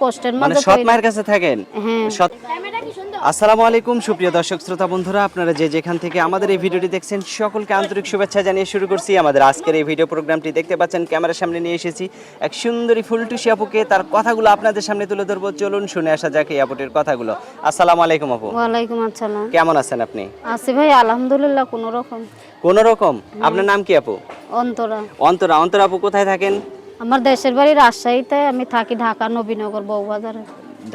কষ্টের মানে সৎ মায়ের কাছে থাকেন? হ্যাঁ। সৎ আসসালামু আলাইকুম সুপ্রিয় দর্শক শ্রোতা বন্ধুরা আপনারা যে যেখান থেকে আমাদের এই ভিডিওটি দেখছেন সকলকে আন্তরিক শুভেচ্ছা জানিয়ে শুরু করছি। আমাদের আজকের এই ভিডিও প্রোগ্রামটি দেখতে পাচ্ছেন ক্যামেরার সামনে নিয়ে এসেছি এক সুন্দরী ফুলটুসি আপুকে। তার কথাগুলো আপনাদের সামনে তুলে ধরবো। চলুন শুনে আসা যাক এই আপুটির কথাগুলো। আসসালামু আলাইকুম আপু। ওয়ালাইকুম আসসালাম। কেমন আছেন আপনি? আছি ভাই আলহামদুলিল্লাহ কোনো রকম। কোন রকম? আপনার নাম কি আপু? অন্তরা। অন্তরা। অন্তরা আপু কোথায় থাকেন? আমার দেশের বাড়ি রাজশাহীতে আমি থাকি ঢাকা নবীনগর বউবাজারে।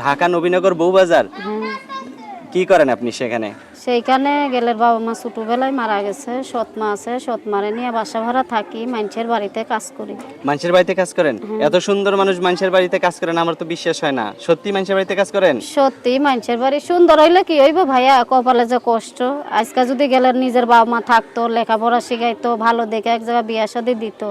ঢাকা নবীনগর বউবাজার? হ্যাঁ। কি করেন আপনি সেখানে? সেইখানে গেলের বাবা মা ছোটবেলায় মারা গেছে সৎ মা আছে সৎ মারে নিয়ে বাসা ভাড়া থাকি মানুষের বাড়িতে কাজ করি। মানুষের বাড়িতে কাজ করেন? এত সুন্দর মানুষ মানুষের বাড়িতে কাজ করেন আমার তো বিশ্বাস হয় না। সত্যি মানুষের বাড়িতে কাজ করেন? সত্যি মানুষের বাড়ি সুন্দর হইলে কি হইব ভাইয়া? কপালে যে কষ্ট। আজকে যদি গেলে নিজের বাবা মা থাকতো লেখাপড়া শিখাইতো ভালো দেখে এক জায়গায় বিয়া শাদি দিত।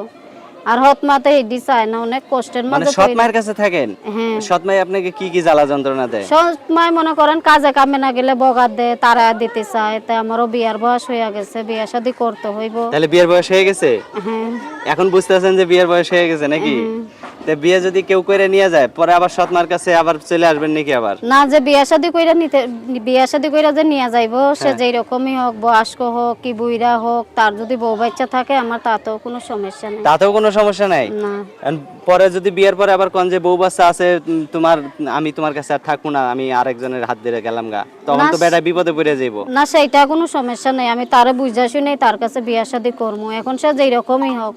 আর হত হিডি চায় না অনেক কষ্টের মধ্যে মানে সৎ মায়ের কাছে থাকেন? হ্যাঁ। সৎ মাই আপনাকে কি কি জ্বালা যন্ত্রণা দেয়? সৎমাই মনে করেন কাজে কামে না গেলে বগা দে তারা দিতে চায় তাই আমারও বিয়ার বয়স হয়ে গেছে বিয়া শাদি করতে হইব। তাহলে বিয়ার বয়স হয়ে গেছে? হ্যাঁ। এখন বুঝতেছেন যে বিয়ার বয়স হয়ে গেছে নাকি? তে বিয়ে যদি কেউ করে নিয়ে যায় পরে আবার সৎ মার কাছে আবার চলে আসবেন নাকি আবার? না যে বিয়া শাদি কইরা নিতে বিয়া শাদি কইরা যে নিয়ে যাইবো হ্যাঁ। সে যেই রকমই হোক বয়স্ক হোক কি বুইরা হোক তার যদি বউ বাচ্চা থাকে আমার তাতেও কোনো সমস্যা নেই। তাতেও কোনো সমস্যা নাই? না। পরে যদি বিয়ের পরে আবার কোন যে বউ বাচ্চা আছে তোমার আমি তোমার কাছে আর থাকব না আমি আরেকজনের হাত ধরে গেলাম গা তখন তো বেটা বিপদে পড়ে যাইবো। না সেটা কোনো সমস্যা নাই আমি তারে বুঝা শুনেই তার কাছে বিয়া শাদি করব এখন সে যেই রকমই হোক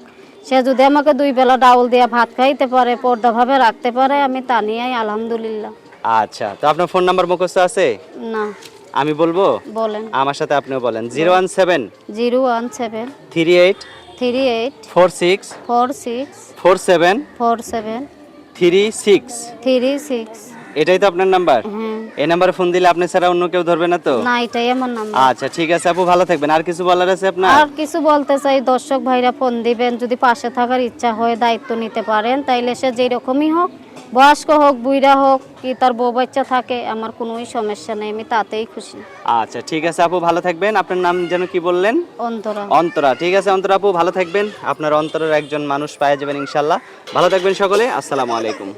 সে যদি আমাকে দুই বেলা ডাউল দিয়ে ভাত খাইতে পারে পর্দা ভাবে রাখতে পারে আমি তা নিয়েই আলহামদুলিল্লাহ। আচ্ছা তো আপনার ফোন নাম্বার মুখস্থ আছে? না। আমি বলব? বলেন। আমার সাথে আপনিও বলেন। Zero one seven zero one seven three eight three eight four six four six four seven four seven three six three six এটাই তো আপনার নাম্বার? এই নাম্বারে ফোন দিলে আপনি ছাড়া অন্য কেউ ধরবে না তো? না এটাই আমার নাম্বার। আচ্ছা ঠিক আছে আপু ভালো থাকবেন। আর কিছু বলার আছে আপনার? আর কিছু বলতে চাই দর্শক ভাইরা ফোন দিবেন যদি পাশে থাকার ইচ্ছা হয় দায়িত্ব নিতে পারেন তাইলে সে যেই রকমই হোক বয়স্ক হোক বুইরা হোক কি তার বউ বাচ্চা থাকে আমার কোনোই সমস্যা নেই আমি তাতেই খুশি। আচ্ছা ঠিক আছে আপু ভালো থাকবেন। আপনার নাম যেন কি বললেন? অন্তরা। অন্তরা ঠিক আছে অন্তরা আপু ভালো থাকবেন। আপনার অন্তরের একজন মানুষ পাওয়া যাবেন ইনশাল্লাহ। ভালো থাকবেন সকলে আসসালামু আলাইকুম।